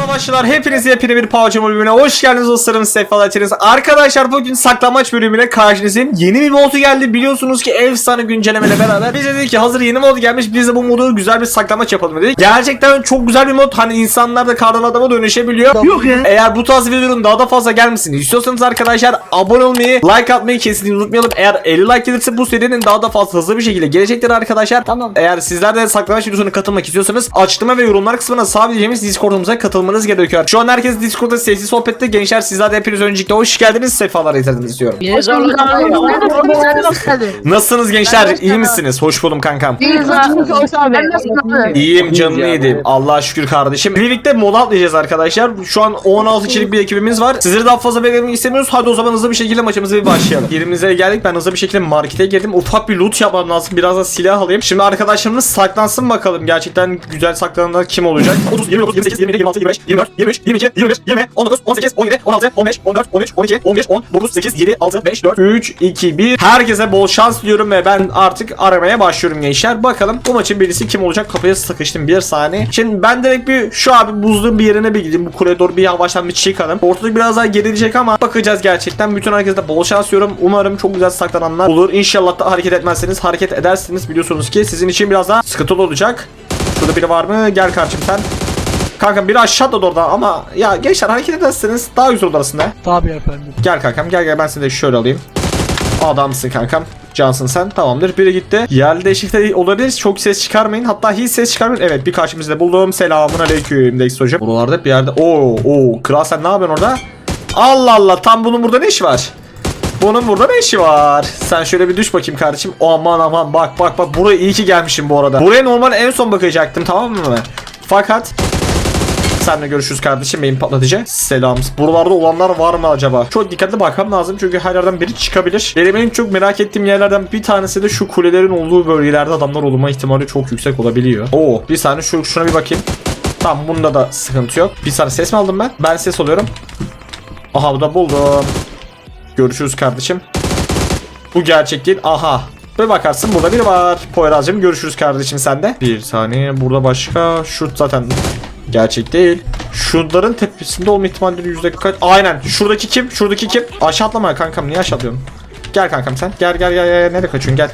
savaşçılar hepiniz yepyeni bir PUBG bölümüne hoş geldiniz dostlarım sefalar içeriz. Arkadaşlar bugün saklamaç bölümüne karşınızdayım. Yeni bir modu geldi biliyorsunuz ki efsane güncellemeyle beraber. Biz de dedik ki hazır yeni mod gelmiş biz de bu modu güzel bir saklamaç yapalım dedik. Gerçekten çok güzel bir mod hani insanlar da kardan adama dönüşebiliyor. Yok ya. Eğer bu tarz videoların daha da fazla gelmesini istiyorsanız arkadaşlar abone olmayı, like atmayı kesinlikle unutmayalım. Eğer 50 like gelirse bu serinin daha da fazla hızlı bir şekilde gelecektir arkadaşlar. Tamam. Eğer sizler de saklamaç videosuna katılmak istiyorsanız açıklama ve yorumlar kısmına sabitleyeceğimiz Discord'umuza katılmanız gerekiyor. Şu an herkes Discord'da sessiz sohbette. Gençler sizler de hepiniz öncelikle hoş geldiniz. Sefalar getirdiniz diyorum. Zorluk Nasılsınız gençler? İyi misiniz? Hoş buldum kankam. İyiyim canını yedim. Allah'a şükür kardeşim. Birlikte mola atlayacağız arkadaşlar. Şu an 16 kişilik bir ekibimiz var. Sizleri daha fazla beklemek istemiyoruz. Hadi o zaman hızlı bir şekilde maçımıza bir başlayalım. Yerimize geldik. Ben hızlı bir şekilde markete girdim. Ufak bir loot yapmam lazım. Biraz da silah alayım. Şimdi arkadaşlarımız saklansın bakalım. Gerçekten güzel saklananlar kim olacak? 30, 29, 28, 27, 26, 25, 24, 23, 22, 25, 20, 19, 18, 17, 16, 15, 14, 13, 12, 15, 10, 9, 8, 7, 6, 5, 4, 3, 2, 1. Herkese bol şans diliyorum ve ben artık aramaya başlıyorum gençler. Bakalım bu maçın birisi kim olacak? Kafaya sıkıştım bir saniye. Şimdi ben direkt bir şu abi buzluğun bir yerine bir gideyim. Bu koridor bir yavaştan bir çıkalım. Ortalık biraz daha gerilecek ama bakacağız gerçekten. Bütün herkese bol şans diliyorum. Umarım çok güzel saklananlar olur. İnşallah da hareket etmezseniz hareket edersiniz. Biliyorsunuz ki sizin için biraz daha sıkıntılı olacak. Şurada biri var mı? Gel kardeşim sen. Kanka biri aşağı atladı orada ama ya gençler hareket ederseniz daha güzel olur aslında. Tabii efendim. Gel kankam gel gel ben seni de şöyle alayım. Adamsın kankam. Cansın sen tamamdır. Biri gitti. Yerli değişiklikte olabilir. Çok ses çıkarmayın. Hatta hiç ses çıkarmayın. Evet bir karşımızda buldum. Selamun aleyküm Dex hocam. Buralarda bir yerde. Oo oo kral sen ne yapıyorsun orada? Allah Allah tam bunun burada ne işi var? Bunun burada ne işi var? Sen şöyle bir düş bakayım kardeşim. Aman aman bak bak bak buraya iyi ki gelmişim bu arada. Buraya normal en son bakacaktım tamam mı? Fakat Seninle görüşürüz kardeşim benim patlatıcı. Selam. Buralarda olanlar var mı acaba? Çok dikkatli bakmam lazım çünkü her yerden biri çıkabilir. Benim en çok merak ettiğim yerlerden bir tanesi de şu kulelerin olduğu bölgelerde adamlar olma ihtimali çok yüksek olabiliyor. Oo bir saniye şu şuna bir bakayım. Tamam bunda da sıkıntı yok. Bir saniye ses mi aldım ben? Ben ses alıyorum. Aha bu da buldum. Görüşürüz kardeşim. Bu gerçek değil. Aha. Ve bakarsın burada biri var. Poyraz'cığım görüşürüz kardeşim sende. Bir saniye burada başka. Şu zaten gerçek değil. Şunların tepesinde olma ihtimalleri yüzde kaç? Aynen. Şuradaki kim? Şuradaki kim? Aşağı atlama kankam. Niye aşağı atlıyorsun? Gel kankam sen. Gel gel gel gel. Nereye kaçıyorsun? Gel.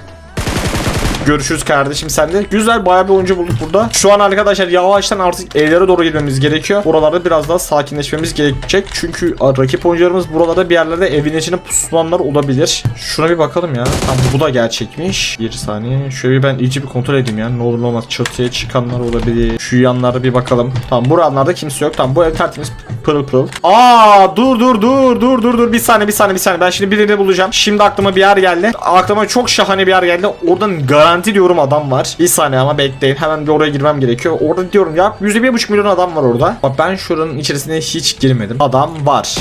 Görüşürüz kardeşim sen de. Güzel bayağı bir oyuncu bulduk burada. Şu an arkadaşlar yavaştan artık evlere doğru gitmemiz gerekiyor. Buralarda biraz daha sakinleşmemiz gerekecek. Çünkü rakip oyuncularımız buralarda bir yerlerde evin içine pusulanlar olabilir. Şuna bir bakalım ya. Tamam bu da gerçekmiş. Bir saniye. Şöyle ben iyice bir kontrol edeyim ya. Ne olur ne olmaz. Çatıya çıkanlar olabilir. Şu yanlarda bir bakalım. Tamam buralarda kimse yok. Tamam bu ev tertemiz pırıl pırıl. Aa dur dur dur dur dur dur bir saniye bir saniye bir saniye. Ben şimdi birini bulacağım. Şimdi aklıma bir yer geldi. Aklıma çok şahane bir yer geldi. Oradan garanti diyorum adam var. Bir saniye ama bekleyin. Hemen bir oraya girmem gerekiyor. Orada diyorum ya %1,5 milyon adam var orada. Bak ben şuranın içerisine hiç girmedim. Adam var.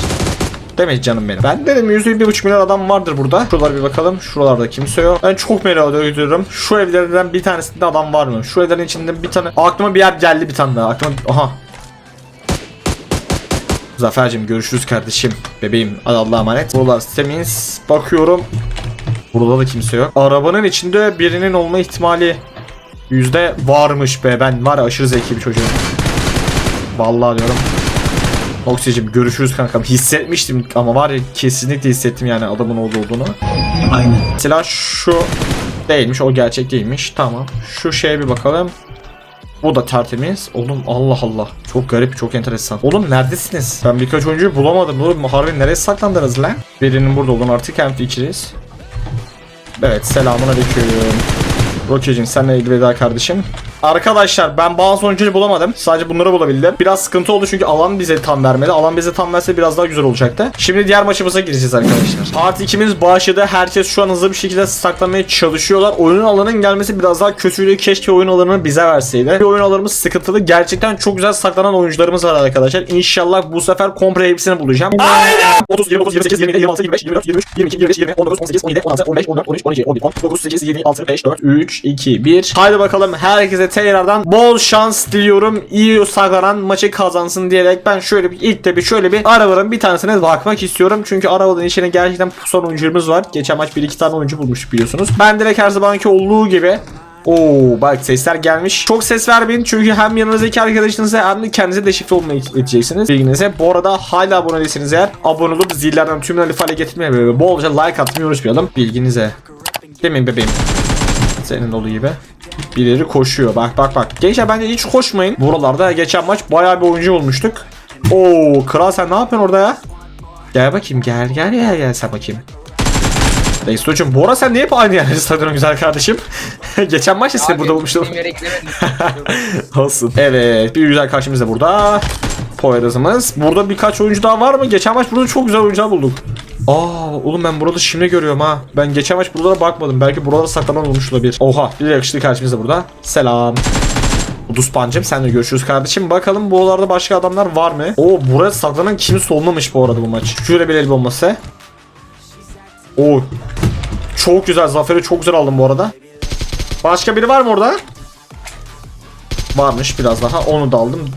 Demek canım benim. Ben dedim %1,5 milyon adam vardır burada. Şuralara bir bakalım. Şuralarda kimse yok. Ben çok merak ediyorum. Şu evlerden bir tanesinde adam var mı? Şu evlerin içinde bir tane. Aklıma bir yer geldi bir tane daha. Aklıma... Aha. Zafer'cim görüşürüz kardeşim. Bebeğim. Allah'a emanet. Buralar temiz. Bakıyorum. Burada da kimse yok. Arabanın içinde birinin olma ihtimali yüzde varmış be. Ben var ya aşırı zeki bir çocuğum. Vallahi diyorum. Oksijim görüşürüz kankam. Hissetmiştim ama var ya kesinlikle hissettim yani adamın orada olduğunu. Aynen. Mesela şu değilmiş o gerçek değilmiş. Tamam. Şu şeye bir bakalım. Bu da tertemiz. Oğlum Allah Allah. Çok garip, çok enteresan. Oğlum neredesiniz? Ben birkaç oyuncuyu bulamadım. Oğlum harbi nereye saklandınız lan? Birinin burada olduğunu artık hem fikiriz. Evet selamun aleyküm. Rokicim senle elveda kardeşim. Arkadaşlar ben bazı oyuncuyu bulamadım. Sadece bunları bulabildim. Biraz sıkıntı oldu çünkü alan bize tam vermedi. Alan bize tam verse biraz daha güzel olacaktı. Şimdi diğer maçımıza gireceğiz arkadaşlar. Part 2'miz başladı. Herkes şu an hızlı bir şekilde saklamaya çalışıyorlar. Oyunun alanının gelmesi biraz daha kötüydü. Keşke oyun alanını bize verseydi. Bir oyun alanımız sıkıntılı. Gerçekten çok güzel saklanan oyuncularımız var arkadaşlar. İnşallah bu sefer komple hepsini bulacağım. Aynen. 30, 29, 28, 27, 26, 25, 24, 23, 22, 25, 20, 19, 18, 17, 16, 15, 14, 13, 12, 11, 10, 9, 8, 7, 6, 5, 4, 3, 2, 1. Haydi bakalım herkese tekrardan bol şans diliyorum. İyi saklanan maçı kazansın diyerek ben şöyle bir ilk de bir şöyle bir arabaların bir tanesine bakmak istiyorum. Çünkü arabanın içine gerçekten pusan oyuncularımız var. Geçen maç bir iki tane oyuncu bulmuş biliyorsunuz. Ben direkt her zamanki olduğu gibi Oo bak sesler gelmiş. Çok ses vermeyin çünkü hem yanınızdaki arkadaşınıza hem de kendinize deşifre olmayı edeceksiniz. Bilginize. Bu arada hala abone değilseniz eğer abone olup zillerden tümünü hale getirmeye ve bolca like atmayı unutmayalım. Bilginize. Demin bebeğim. Senin olduğu gibi. Birileri koşuyor. Bak bak bak. Gençler bence hiç koşmayın. Buralarda geçen maç bayağı bir oyuncu olmuştuk. Oo kral sen ne yapıyorsun orada ya? Gel bakayım gel gel gel gel sen bakayım. Hocam Bora sen niye hep aynı yerde stadyon güzel kardeşim? Geçen maç da seni burada bulmuştum. Olsun. Evet bir güzel karşımız da burada. Poyraz'ımız. Burada birkaç oyuncu daha var mı? Geçen maç burada çok güzel oyuncular bulduk. Aa oğlum ben burada şimdi görüyorum ha. Ben geçen maç buralara bakmadım. Belki buralara saklanan olmuş olabilir. Oha bir yakışıklı karşımız da burada. Selam. Udus Pancım senle görüşürüz kardeşim. Bakalım buralarda başka adamlar var mı? Oo buraya saklanan kimse olmamış bu arada bu maç. Şöyle bir el bombası. Oo. Çok güzel. Zaferi çok güzel aldım bu arada. Başka biri var mı orada? Varmış biraz daha. Onu da aldım.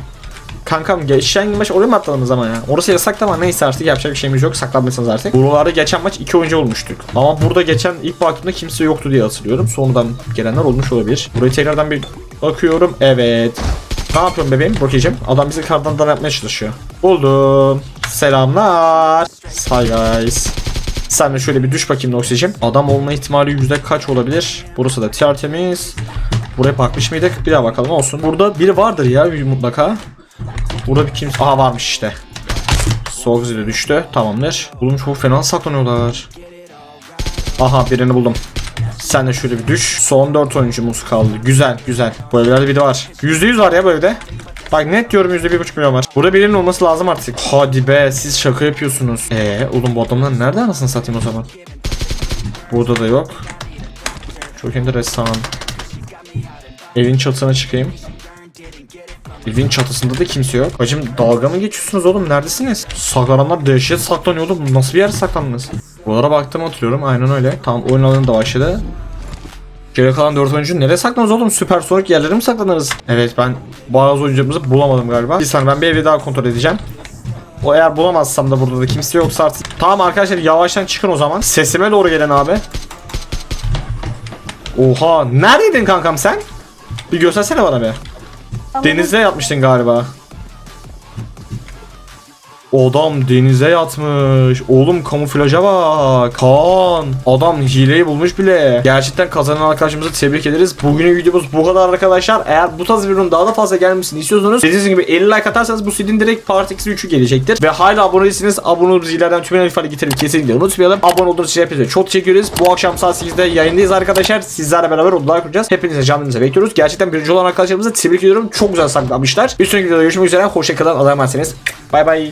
Kankam geçen maç oraya mı atladınız ama ya? Orası yasak ama neyse artık yapacak bir şeyimiz yok. Saklanmışsınız artık. Buralarda geçen maç iki oyuncu olmuştuk. Ama burada geçen ilk baktığımda kimse yoktu diye hatırlıyorum. Sonradan gelenler olmuş olabilir. Burayı tekrardan bir bakıyorum. Evet. Ne yapıyorsun bebeğim? Bakacağım. Adam bizi kardan dan yapmaya çalışıyor. Buldum. Selamlar. Hi guys. Sen de şöyle bir düş bakayım Noxy'cim. Adam olma ihtimali yüzde kaç olabilir? Burası da tertemiz. Buraya bakmış mıydık? Bir daha bakalım olsun. Burada biri vardır ya mutlaka. Burada bir kimse... Aha varmış işte. Soğuk zili düştü. Tamamdır. Oğlum çok fena saklanıyorlar. Aha birini buldum. Sen de şöyle bir düş. Son 4 oyuncumuz kaldı. Güzel güzel. Bu evlerde biri var. %100 var ya bu evde. Bak net diyorum %1,5 milyon var. Burada birinin olması lazım artık. Hadi be siz şaka yapıyorsunuz. Eee oğlum bu adamlar nerede anasını satayım o zaman? Burada da yok. Çok enteresan. Evin çatısına çıkayım. Evin çatısında da kimse yok. Hacım dalga mı geçiyorsunuz oğlum? Neredesiniz? Saklananlar dehşet saklanıyor oğlum. Nasıl bir yer saklandınız? Buralara baktım hatırlıyorum. Aynen öyle. Tamam oyun alanı da başladı. Geri kalan 4 oyuncu nereye saklanırız oğlum? Süpersonik yerlere mi saklanırız? Evet ben bazı oyuncularımızı bulamadım galiba. Bir saniye ben bir evi daha kontrol edeceğim. O eğer bulamazsam da burada da kimse yoksa artık. Tamam arkadaşlar yavaştan çıkın o zaman. Sesime doğru gelen abi. Oha neredeydin kankam sen? Bir göstersene bana be. Denize yatmıştın galiba. Adam denize yatmış. Oğlum kamuflaja bak. Kaan. Adam hileyi bulmuş bile. Gerçekten kazanan arkadaşımızı tebrik ederiz. Bugünün videomuz bu kadar arkadaşlar. Eğer bu tarz bir ürün daha da fazla gelmesini istiyorsanız dediğiniz gibi 50 like atarsanız bu CD'nin direkt Part X 3'ü gelecektir. Ve hala abone değilseniz abone olup zillerden tümünü ifade getirin kesinlikle unutmayalım. Abone olduğunuz için hepinize çok teşekkür ederiz. Bu akşam saat 8'de yayındayız arkadaşlar. Sizlerle beraber odalar kuracağız. Hepinize canınıza bekliyoruz. Gerçekten birinci olan arkadaşlarımızı tebrik ediyorum. Çok güzel saklamışlar. Bir sonraki videoda görüşmek üzere. Hoşçakalın. Allah'a emanetsiniz. Bay bay.